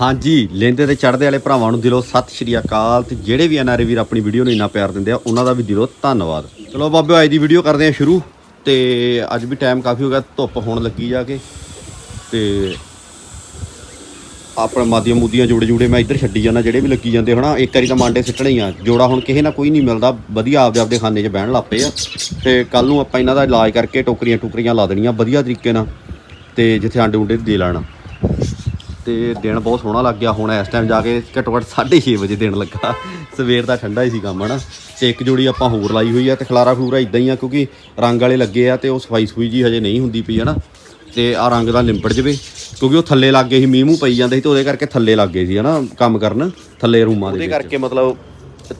ਹਾਂਜੀ ਲੈਂਦੇ ਤੇ ਚੜਦੇ ਵਾਲੇ ਭਰਾਵਾਂ ਨੂੰ ਦਿਲੋਂ ਸਤਿ ਸ਼੍ਰੀ ਅਕਾਲ ਤੇ ਜਿਹੜੇ ਵੀ ਐਨਆਰਏ ਵੀਰ ਆਪਣੀ ਵੀਡੀਓ ਨੂੰ ਇੰਨਾ ਪਿਆਰ ਦਿੰਦੇ ਆ, ਉਹਨਾਂ ਦਾ ਵੀ ਦਿਲੋਂ ਧੰਨਵਾਦ। ਚਲੋ ਬਾਬਿਓ ਅੱਜ ਦੀ ਵੀਡੀਓ ਕਰਦੇ ਆ ਸ਼ੁਰੂ ਤੇ ਅੱਜ ਵੀ ਟਾਈਮ ਕਾਫੀ ਹੋ ਗਿਆ, ਧੁੱਪ ਹੋਣ ਲੱਗੀ ਜਾ ਕੇ ਤੇ ਆਪਣੇ ਮਾਦੀਆਂ ਮੂਦੀਆਂ ਜੋੜੇ ਜੋੜੇ ਮੈਂ ਇੱਧਰ ਛੱਡੀ ਜਾਂਦਾ, ਜਿਹੜੇ ਵੀ ਲੱਗੀ ਜਾਂਦੇ ਹਨਾ ਇੱਕ ਵਾਰੀ ਤਾਂ ਮਾਂਡੇ ਸਿੱਟਣੇ ਹੀ ਆ। ਜੋੜਾ ਹੁਣ ਕਿਸੇ ਨਾ ਕੋਈ ਨਹੀਂ ਮਿਲਦਾ, ਵਧੀਆ ਆਪਦੇ ਆਪਦੇ ਖਾਨੇ 'ਚ ਬਹਿਣ ਲੱਪੇ ਆ। ਤੇ ਕੱਲ ਨੂੰ ਆਪਾਂ ਇਹਨਾਂ ਦਾ ਇਲਾਜ ਕਰਕੇ ਟੋਕਰੀਆਂ ਟੁਕਰੀਆਂ ਲਾ ਦੇਣੀਆਂ ਵਧੀਆ ਤਰੀਕੇ ਨਾਲ ਤੇ ਜਿੱਥੇ ਆਂਡੇ ਉਂਡੇ ਦੇ ਲੈਣਾ। ਤੇ ਦਿਨ ਬਹੁਤ ਸੋਹਣਾ ਲੱਗ ਗਿਆ। ਹੁਣ ਇਸ ਟਾਈਮ ਜਾ ਕੇ ਘੱਟੋ ਘੱਟ 6:30 ਵਜੇ ਦਿਨ ਲੱਗਾ। ਸਵੇਰ ਦਾ ਠੰਡਾ ਹੀ ਸੀ ਕੰਮ ਹਨਾ। ਤੇ ਇੱਕ ਜੋੜੀ ਆਪਾਂ ਹੋਰ ਲਾਈ ਹੋਈ ਆ ਤੇ ਖਲਾਰਾ ਖਲੂਰਾ ਇਦਾਂ ਹੀ ਆ ਕਿਉਂਕਿ ਰੰਗ ਵਾਲੇ ਲੱਗੇ ਆ ਤੇ ਉਹ ਸਫ਼ਾਈ ਸਫੂਈ ਜੀ ਹਜੇ ਨਹੀਂ ਹੁੰਦੀ ਪਈ ਹਨਾ। ਤੇ ਆ ਰੰਗ ਦਾ ਲਿੰਬੜ ਜਵੇ ਕਿਉਂਕਿ ਉਹ ਥੱਲੇ ਲੱਗ ਗਏ ਸੀ ਮੀਂਹ ਮੂੰਹ ਪਈ ਜਾਂਦੇ ਸੀ ਤੇ ਉਹਦੇ ਕਰਕੇ ਥੱਲੇ ਲੱਗ ਗਏ ਸੀ ਹਨਾ ਕੰਮ ਕਰਨ ਥੱਲੇ ਰੂਮਾਂ ਦੇ ਉਹਦੇ ਕਰਕੇ ਮਤਲਬ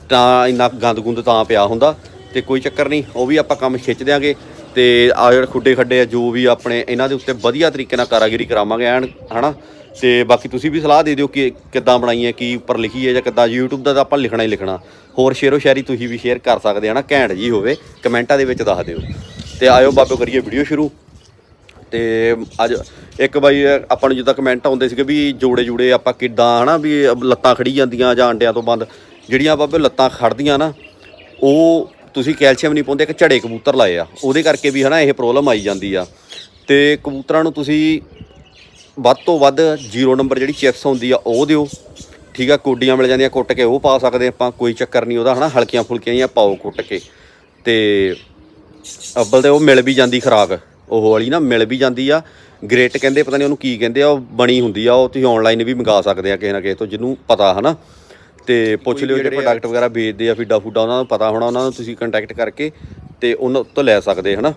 ਤਾਂ ਇੰਨਾ ਗੰਦ ਗੁੰਦ ਤਾਂ ਪਿਆ ਹੁੰਦਾ ਤੇ ਕੋਈ ਚੱਕਰ ਨਹੀਂ ਉਹ ਵੀ ਆਪਾਂ ਕੰਮ ਖਿੱਚ ਦਿਆਂਗੇ। ਤੇ ਆ ਜਿਹੜੇ ਖੁੱਡੇ ਖੱਡੇ ਆ ਜੋ ਵੀ ਆਪਣੇ ਇਹਨਾਂ ਦੇ ਉੱਤੇ ਵਧੀਆ ਤਰੀਕੇ ਨਾਲ ਕਾਰਾਗਰੀ ਕਰਾਵਾਂਗੇ ਐਨ ਹਨਾ। ਤੇ ਬਾਕੀ ਤੁਸੀਂ ਵੀ ਸਲਾਹ ਦੇ ਦਿਓ ਕਿ ਕਿੱਦਾਂ ਬਣਾਈ ਹੈ ਕੀ ਉੱਪਰ ਲਿਖੀ ਹੈ ਜਾਂ ਕਿੱਦਾਂ YouTube ਦਾ ਤਾਂ ਆਪਾਂ ਲਿਖਣਾ ਹੀ ਲਿਖਣਾ। ਹੋਰ ਸ਼ੇਰੋ ਸ਼ਾਇਰੀ ਤੁਸੀਂ ਵੀ ਸ਼ੇਅਰ ਕਰ ਸਕਦੇ ਆ ਨਾ, ਘੈਂਟ ਜੀ ਹੋਵੇ, ਕਮੈਂਟਾਂ ਦੇ ਵਿੱਚ ਦੱਸ ਦਿਓ। ਤੇ ਆਇਓ ਬਾਬੇ ਕਰੀਏ ਵੀਡੀਓ ਸ਼ੁਰੂ। ਤੇ ਅੱਜ ਇੱਕ ਬਾਈ, ਆਪਾਂ ਨੂੰ ਜਿੱਦਾਂ ਕਮੈਂਟ ਆਉਂਦੇ ਸੀਗੇ ਵੀ ਜੋੜੇ ਜੋੜੇ ਆਪਾਂ ਕਿੱਦਾਂ ਹਨਾ, ਵੀ ਲੱਤਾਂ ਖੜੀ ਜਾਂਦੀਆਂ ਜਾਂ ਅੰਡਿਆਂ ਤੋਂ ਬੰਦ। ਜਿਹੜੀਆਂ ਬਾਬੇ ਲੱਤਾਂ ਖੜਦੀਆਂ ਨਾ, ਉਹ ਤੁਸੀਂ ਕੈਲਸ਼ੀਅਮ ਨਹੀਂ ਪਾਉਂਦੇ, ਇੱਕ ਝੜੇ ਕਬੂਤਰ ਲਾਏ ਆ। ਉਹਦੇ ਕਰਕੇ ਵੀ ਹਨਾ ਇਹ ਪ੍ਰੋਬਲਮ ਆਈ ਜਾਂਦੀ ਆ। ਤੇ ਕਬੂਤਰਾਂ ਨੂੰ ਤੁਸੀਂ ਵੱਧ ਤੋਂ ਵੱਧ ਜੀਰੋ ਨੰਬਰ ਜਿਹੜੀ ਚਿਪਸ ਹੁੰਦੀ ਆ, ਉਹ ਦਿਓ। ਠੀਕ ਆ, ਕੋਡੀਆਂ ਮਿਲ ਜਾਂਦੀਆਂ, ਕੁੱਟ ਕੇ ਉਹ ਪਾ ਸਕਦੇ ਆਪਾਂ, ਕੋਈ ਚੱਕਰ ਨਹੀਂ ਉਹਦਾ, ਹਨਾ? ਹਲਕੀਆਂ ਫੁਲਕੀਆਂ ਜਿਹੀਆਂ ਪਾਓ ਕੁੱਟ ਕੇ। ਤੇ ਅੱਬਲ ਤੇ ਉਹ ਮਿਲ ਵੀ ਜਾਂਦੀ ਖਰਾਕ, ਉਹ ਵਾਲੀ ਨਾ, ਮਿਲ ਵੀ ਜਾਂਦੀ ਆ। ਗ੍ਰੇਟ ਕਹਿੰਦੇ, ਪਤਾ ਨਹੀਂ ਉਹਨੂੰ ਕੀ ਕਹਿੰਦੇ ਆ, ਉਹ ਬਣੀ ਹੁੰਦੀ ਆ, ਉਹ ਤੁਸੀਂ ਆਨਲਾਈਨ ਵੀ ਮੰਗਾ ਸਕਦੇ ਆ, ਕਿਸੇ ਨਾ ਕਿਸੇ ਤੋਂ, ਜਿਹਨੂੰ ਪਤਾ, ਹਨਾ? ਤੇ ਪੁੱਛ ਲਿਓ, ਜਿਹੜੇ ਪ੍ਰੋਡਕਟ ਵਗੈਰਾ ਵੇਚਦੇ ਆ, ਫੀਡਾ ਫੂਡਾ, ਉਹਨਾਂ ਨੂੰ ਪਤਾ ਹੋਣਾ, ਉਹਨਾਂ ਨੂੰ ਤੁਸੀਂ ਕੰਟੈਕਟ ਕਰਕੇ ਤੇ ਉਹਨਾਂ ਤੋਂ ਲੈ ਸਕਦੇ ਹਨਾ?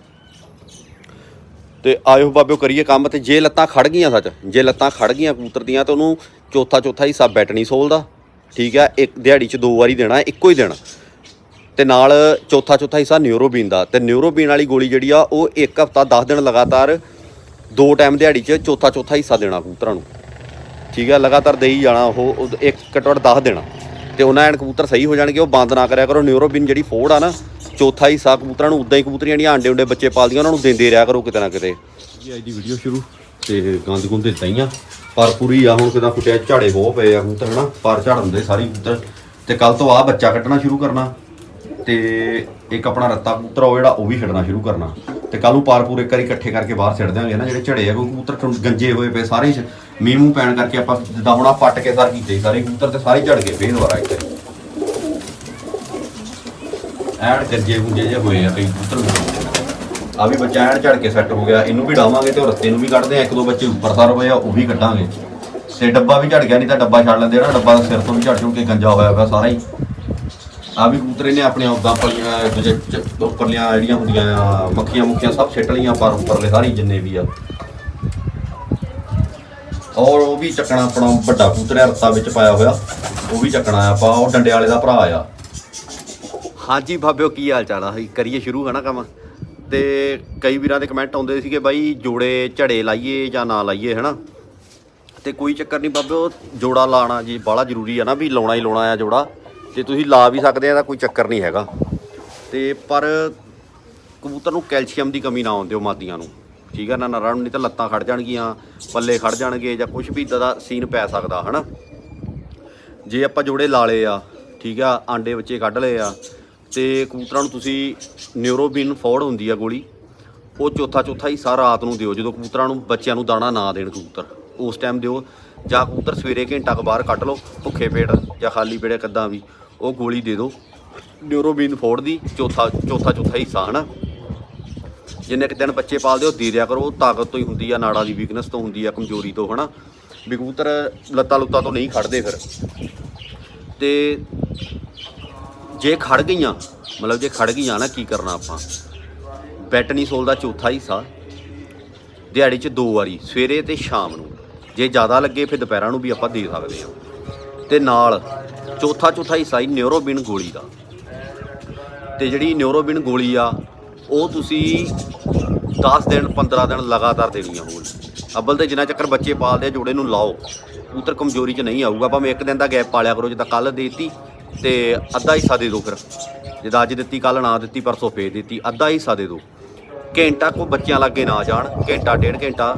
ਤੇ ਆਇਓ ਬਾਬਿਓ ਕਰੀਏ ਕੰਮ ਤੇ ਜੇ ਲੱਤਾਂ ਖੜ ਗਈਆਂ ਸੱਚ, ਜੇ ਲੱਤਾਂ ਖੜ ਗਈਆਂ ਕਬੂਤਰ ਦੀਆਂ ਤਾਂ ਉਹਨੂੰ ਚੌਥਾ ਚੌਥਾ ਹਿੱਸਾ ਬੈਟ ਨਹੀਂ ਸੋਲਦਾ, ਠੀਕ ਹੈ ਇੱਕ ਦਿਹਾੜੀ 'ਚ ਦੋ ਵਾਰੀ ਦੇਣਾ, ਇੱਕੋ ਹੀ ਦੇਣਾ। ਤੇ ਨਾਲ ਚੌਥਾ ਚੌਥਾ ਹਿੱਸਾ ਨਿਊਰੋਬੀਨ ਦਾ, ਤੇ ਨਿਊਰੋਬੀਨ ਵਾਲੀ ਗੋਲੀ ਜਿਹੜੀ ਆ ਉਹ ਇੱਕ ਹਫਤਾ 10 ਦਿਨ ਲਗਾਤਾਰ ਦੋ ਟਾਈਮ ਦਿਹਾੜੀ 'ਚ ਚੌਥਾ ਚੌਥਾ ਹਿੱਸਾ ਦੇਣਾ ਕਬੂਤਰਾਂ ਨੂੰ। ਠੀਕ ਆ, ਲਗਾਤਾਰ ਦੇਈ ਜਾਣਾ ਉਹ ਉਹ ਇੱਕ ਘੱਟੋ ਘੱਟ 10 ਦੇਣਾ ਤੇ ਉਹਨਾਂ ਐਨ ਕਬੂਤਰ ਸਹੀ ਹੋ ਜਾਣਗੇ, ਉਹ ਬੰਦ ਨਾ ਕਰਿਆ ਕਰੋ, ਨਿਊਰੋਬੀਨ ਜਿਹੜੀ ਫੋੜ ਆ ਨਾ ਚੌਥਾ ਹਿੱਸਾ ਕਬੂਤਰਾਂ ਨੂੰ, ਉਦਾਂ ਹੀ ਕਬੂਤਰੀਆਂ ਜਿਹੜੀਆਂ ਆਂਡੇ ਉਂਡੇ ਬੱਚੇ ਪਾਲਦੀਆਂ, ਉਹਨਾਂ ਨੂੰ ਦਿੰਦੇ ਰਿਹਾ ਕਰੋ ਕਿਤੇ ਨਾ ਕਿਤੇ। ਜੀ, ਅੱਜ ਦੀ ਵੀਡੀਓ ਸ਼ੁਰੂ। ਤੇ ਗੰਦ ਗੁੰਦ ਦਿੱਤਾ ਹੀ ਆ। ਪਰ ਪੂਰੀ ਆ, ਹੁਣ ਕਿਦਾਂ ਫੁੱਟਿਆ, ਝਾੜੇ ਬਹੁਤ ਪਏ ਆ ਕਬੂਤਰ, ਹਨਾ? ਪਰ ਝਾੜ ਹੁੰਦੇ ਸਾਰੀ ਕਬੂਤਰ। ਤੇ ਕੱਲ ਤੋਂ ਆ ਬੱਚਾ ਕੱਟਣਾ ਸ਼ੁਰੂ ਕਰਨਾ। ਤੇ ਇੱਕ ਆਪਣਾ ਰੱਤਾ ਕਬੂਤਰ ਉਹ ਜਿਹੜਾ ਉਹ ਵੀ ਛੱਡਣਾ ਸ਼ੁਰੂ ਕਰਨਾ। ਤੇ ਕੱਲ ਨੂੰ ਪਾਰ ਇੱਕ ਵਾਰੀ ਇਕੱਠੇ ਕਰਕੇ ਬਾਹਰ ਛੱਡ ਦਿਆਂਗੇ ਨਾ ਜਿਹੜੇ ਝੜੇ ਆ, ਕਿਉਂਕਿ ਕਬੂਤਰ ਗੰਜੇ ਹੋਏ ਪਏ, ਸਾਰੇ ਮੀਂਹ ਮੂੰਹ ਪੈਣ ਕਰਕੇ ਆਪਾਂ ਜਿੱਦਾਂ ਹੁਣ ਆਹ ਪੱਟ ਕੇ ਸਰ ਕੀਤੇ, ਸਾਰੇ ਕਬੂਤਰ ਤੇ ਸਾਰੇ ਝੜ ਗਏ, ਫੇਰ ਦੁਬਾਰਾ ਇੱਥੇ ਐਨ ਗੰਜੇ ਗੁੰਜੇ ਜੇ ਹੋਏ ਆ ਕਈ ਕਬੂਤਰ ਆ ਵੀ ਬੱਚਾ ਐਨ ਝੜ ਕੇ ਸੈੱਟ ਹੋ ਗਿਆ, ਇਹਨੂੰ ਵੀ ਡਾਵਾਂਗੇ ਤੇ ਉਹ ਰੱਤੇ ਨੂੰ ਵੀ ਕੱਢਦੇ ਆ, ਇੱਕ ਦੋ ਬੱਚੇ ਉੱਪਰ ਸਰ ਹੋਏ ਆ, ਉਹ ਵੀ ਕੱਢਾਂਗੇ। ਤੇ ਡੱਬਾ ਵੀ ਝੜ ਗਿਆ, ਨਹੀਂ ਤਾਂ ਡੱਬਾ ਛੱਡ ਲੈਂਦੇ ਨਾ, ਡੱਬਾ ਸਿਰ ਤੋਂ ਵੀ ਝੜ ਝੁੜ ਕੇ ਗੰਜਾ ਹੋਇਆ ਪਿਆ ਸਾਰਾ ਹੀ। ਆ ਵੀ ਕਬੂਤਰੇ ਨੇ ਆਪਣੇ ਉਦਾਂ ਪਲੀਆਂ ਦੂਜੇ ਉੱਪਰਲੀਆਂ ਜਿਹੜੀਆਂ ਹੁੰਦੀਆਂ ਆ, ਮੱਖੀਆਂ ਮੁੱਖੀਆਂ ਸਭ ਛਿੱਟ ਲਈਆਂ, ਪਰ ਉੱਪਰਲੇ ਸਾਰੇ ਜਿੰਨੇ ਵੀ ਆ। ਔਰ ਉਹ ਵੀ ਚੱਕਣਾ ਆਪਣਾ ਵੱਡਾ ਕਬੂਤਰ ਰਸਤਾ ਵਿੱਚ ਪਾਇਆ ਹੋਇਆ, ਉਹ ਵੀ ਚੱਕਣਾ ਆ, ਆਪਾਂ, ਉਹ ਡੰਡੇ ਵਾਲੇ ਦਾ ਭਰਾ ਆ। ਹਾਂਜੀ ਬਾਬਿਓ, ਕੀ ਹਾਲ ਚਾਲ ਆ? ਕਰੀਏ ਸ਼ੁਰੂ ਹੈ ਨਾ ਕੰਮ। ਤੇ ਕਈ ਵੀਰਾਂ ਦੇ ਕਮੈਂਟ ਆਉਂਦੇ ਸੀਗੇ ਬਾਈ, ਜੋੜੇ ਝੜੇ ਲਾਈਏ ਜਾਂ ਨਾ ਲਾਈਏ ਹਨਾ? ਤੇ ਕੋਈ ਚੱਕਰ ਨਹੀਂ ਬਾਬਿਓ, ਜੋੜਾ ਲਾਣਾ ਜੀ ਬੜਾ ਜ਼ਰੂਰੀ ਆ ਨਾ ਵੀ ਲਾਉਣਾ ਹੀ ਲਾਉਣਾ ਆ ਜੋੜਾ। ਤੇ ਤੁਸੀਂ ਲਾ ਵੀ ਸਕਦੇ ਆ ਤਾਂ ਕੋਈ ਚੱਕਰ ਨਹੀਂ ਹੈਗਾ। ਤੇ ਪਰ ਕਬੂਤਰ ਨੂੰ ਕੈਲਸ਼ੀਅਮ ਦੀ ਕਮੀ ਨਾ ਆਉਣ ਦਿਓ ਮਾਦੀਆਂ ਨੂੰ। ਠੀਕ ਆ ਨਾ, ਨਰਾਂ ਨੂੰ ਨਹੀਂ ਤਾਂ ਲੱਤਾਂ ਖੜ ਜਾਣਗੀਆਂ, ਪੱਲੇ ਖੜ ਜਾਣਗੇ ਜਾਂ ਕੁਝ ਵੀ ਇਦਾਂ ਦਾ ਸੀਨ ਪੈ ਸਕਦਾ, ਹਨਾ? ਜੇ ਆਪਾਂ ਜੋੜੇ ਲਾ ਲਏ ਆ, ਠੀਕ ਆ, ਆਂਡੇ ਬੱਚੇ ਕੱਢ ਲਏ ਆ ਤੇ ਕਬੂਤਰਾਂ ਨੂੰ ਤੁਸੀਂ ਨਿਊਰੋਬਿਨ ਫੋੜ ਹੁੰਦੀ ਆ ਗੋਲੀ, ਉਹ ਚੌਥਾ ਚੌਥਾ ਹਿੱਸਾ ਰਾਤ ਨੂੰ ਦਿਓ, ਜਦੋਂ ਕਬੂਤਰਾਂ ਨੂੰ ਬੱਚਿਆਂ ਨੂੰ ਦਾਣਾ ਨਾ ਦੇਣ ਕਬੂਤਰ। ਉਸ ਟਾਈਮ ਦਿਓ, ਜਾਂ ਕਬੂਤਰ ਸਵੇਰੇ ਘੰਟਾ ਕੁ ਬਾਹਰ ਕੱਢ ਲਓ, ਭੁੱਖੇ ਪੇਟ ਜਾਂ ਖਾਲੀ ਪੇਟ ਕਿੱਦਾਂ ਵੀ, ਉਹ ਗੋਲੀ ਦੇ ਦਿਓ। ਨਿਊਰੋਬਿਨ ਫੋੜ ਦੀ, ਚੌਥਾ ਚੌਥਾ ਚੌਥਾ ਹਿੱਸਾ ਹਨਾ ਜਿੰਨੇ ਕਿ ਦਿਨ ਬੱਚੇ ਪਾਲਦੇ ਹੋ, ਦੇ ਦਿਆ ਕਰੋ, ਉਹ ਤਾਕਤ ਤੋਂ ਹੀ ਹੁੰਦੀ ਆ, ਨਾੜਾਂ ਦੀ ਵੀਕਨੈਸ ਤੋਂ ਹੁੰਦੀ ਆ, ਕਮਜ਼ੋਰੀ ਤੋਂ, ਹਨਾ। ਵੀ ਕਬੂਤਰ ਲੱਤਾਂ ਲੁੱਤਾਂ ਤੋਂ ਨਹੀਂ ਖੜਦੇ ਫਿਰ। ਤੇ ਜੇ ਖੜ ਗਈਆਂ, ਮਤਲਬ ਜੇ ਖੜ ਗਈਆਂ ਨਾ, ਕੀ ਕਰਨਾ ਆਪਾਂ? ਬੈਟਨੀ ਸੋਲ ਦਾ ਚੌਥਾ ਹਿੱਸਾ। ਦਿਹਾੜੀ 'ਚ ਦੋ ਵਾਰੀ, ਸਵੇਰੇ ਤੇ ਸ਼ਾਮ ਨੂੰ। ਜੇ ਜ਼ਿਆਦਾ ਲੱਗੇ, ਫਿਰ ਦੁਪਹਿਰਾਂ ਨੂੰ ਵੀ ਆਪਾਂ ਦੇ ਸਕਦੇ ਹਾਂ। ਤੇ ਨਾਲ, ਚੌਥਾ ਚੌਥਾ ਹਿੱਸਾ ਹੀ ਨਿਊਰੋਬਿਨ ਗੋਲੀ ਦਾ। ਤੇ ਜਿਹੜੀ ਨਿਊਰੋਬਿਨ ਗੋਲੀ ਆ, ਉਹ ਤੁਸੀਂ 10 ਦਿਨ 15 ਦਿਨ ਲਗਾਤਾਰ ਦੇਣੀ ਆ ਹੋਲ ਅੱਬਲ ਤੇ ਜਿੰਨਾ ਚੱਕਰ ਬੱਚੇ ਪਾਲਦੇ ਆ, ਜੋੜੇ ਨੂੰ ਲਾਓ। ਕਬੂਤਰ ਕਮਜ਼ੋਰੀ 'ਚ ਨਹੀਂ ਆਊਗਾ। ਭਾਵੇਂ ਇੱਕ ਦਿਨ ਦਾ ਗੈਪ ਪਾਲਿਆ ਕਰੋ, ਜਿੱਦਾਂ ਕੱਲ ਦੇਤੀ। ਤੇ ਅੱਧਾ ਹਿੱਸਾ ਦੇ ਦਿਓ ਫਿਰ। ਜਿੱਦਾਂ ਅੱਜ ਦਿੱਤੀ ਕੱਲ ਨਾ ਦਿੱਤੀ, ਪਰਸੋਂ ਫੇਰ ਦਿੱਤੀ, ਅੱਧਾ ਹਿੱਸਾ ਦੇ ਦਿਓ। ਘੰਟਾ ਕੋ ਬੱਚਿਆਂ ਲਾਗੇ ਨਾ ਜਾਣ, ਘੰਟਾ, ਡੇਢ ਘੰਟਾ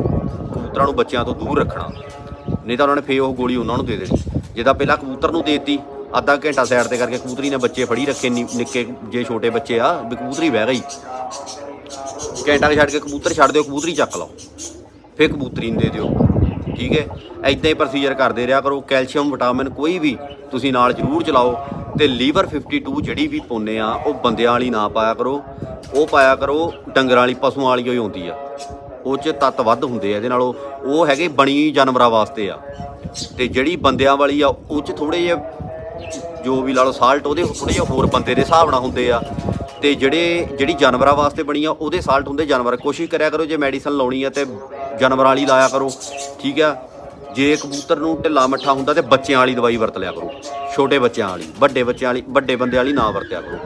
ਕਬੂਤਰਾਂ ਨੂੰ ਬੱਚਿਆਂ ਤੋਂ ਦੂਰ ਰੱਖਣਾ। ਨਹੀਂ ਤਾਂ ਉਹਨਾਂ ਨੇ ਫੇਰ ਉਹ ਗੋਲੀ ਉਹਨਾਂ ਨੂੰ ਦੇ ਦੇਣੀ। ਜਿੱਦਾਂ ਪਹਿਲਾਂ ਕਬੂਤਰ ਨੂੰ ਦੇਤੀ, ਅੱਧਾ ਘੰਟਾ ਸਾਈਡ ਤੇ ਕਰਕੇ ਕਬੂਤਰੀ ਨੇ ਬੱਚੇ ਫੜੀ ਰੱਖੇ ਨਿੱਕੇ ਜੇ ਛੋਟੇ ਬੱਚੇ ਆ, ਵੀ ਕਬੂਤਰੀ ਬਹਿ ਗਈ। ਘੰਟਾ ਕੁ ਛੱਡ ਕੇ ਕਬੂਤਰ ਛੱਡ ਦਿਓ, ਕਬੂਤਰੀ ਚੱਕ ਲਓ। ਫੇ ਕਬੂਤਰੀ ਨੂੰ ਦੇ ਦਿਓ। ਠੀਕ ਹੈ ਐਦਾਂ ਹੀ ਪ੍ਰੋਸੀਜਰ ਕਰਦੇ ਰਿਹਾ ਕਰੋ। ਕੈਲਸ਼ੀਅਮ, ਵਿਟਾਮਿਨ ਕੋਈ ਵੀ ਤੁਸੀਂ ਨਾਲ ਜ਼ਰੂਰ ਚਲਾਓ ਤੇ ਲੀਵਰ 52 ਜਿਹੜੀ ਵੀ ਪਾਉਂਦੇ ਆ, ਉਹ ਬੰਦਿਆਂ ਵਾਲੀ ਨਾ ਪਾਇਆ ਕਰੋ। ਉਹ ਪਾਇਆ ਕਰੋ, ਡੰਗਰਾਂ ਵਾਲੀ, ਪਸ਼ੂਆਂ ਵਾਲੀ ਹੋਈ ਹੁੰਦੀ ਆ। ਉਹ 'ਚ ਤੱਤ ਵੱਧ ਹੁੰਦੇ ਆ, ਇਹਦੇ ਨਾਲੋਂ ਉਹ ਹੈਗੇ ਬਣੀ ਜਾਨਵਰਾਂ ਵਾਸਤੇ ਆ। ਤੇ ਜਿਹੜੀ ਬੰਦਿਆਂ ਵਾਲੀ ਆ, ਉਹ 'ਚ ਥੋੜੇ ਜਿਹੇ ਜੋ ਵੀ ਲਾ ਲਓ ਸਾਲਟ ਉਹਦੇ ਥੋੜੇ ਜਿਹੇ ਹੋਰ ਬੰਦੇ ਦੇ ਹਿਸਾਬ ਨਾਲ ਹੁੰਦੇ ਆ। ਤੇ ਜਿਹੜੇ, ਜਿਹੜੀ ਜਾਨਵਰਾਂ ਵਾਸਤੇ ਬਣੀ ਆ, ਉਹਦੇ ਸਾਲਟ ਹੁੰਦੇ ਜਾਨਵਰ। ਕੋਸ਼ਿਸ਼ ਕਰਿਆ ਕਰੋ ਜੇ ਮੈਡੀਸਨ ਲਾਉਣੀ ਆ ਤੇ ਜਾਨਵਰਾਂ ਵਾਲੀ ਲਾਇਆ ਕਰੋ, ਠੀਕ ਆ? ਜੇ ਕਬੂਤਰ ਨੂੰ ਢਿੱਲਾ ਮੱਠਾ ਹੁੰਦਾ ਤੇ ਬੱਚਿਆਂ ਵਾਲੀ ਦਵਾਈ ਵਰਤ ਲਿਆ ਕਰੋ। ਛੋਟੇ ਬੱਚਿਆਂ ਵਾਲੀ, ਵੱਡੇ ਬੱਚਿਆਂ ਵਾਲੀ, ਵੱਡੇ ਬੰਦੇ ਵਾਲੀ ਨਾ ਵਰਤਿਆ ਕਰੋ।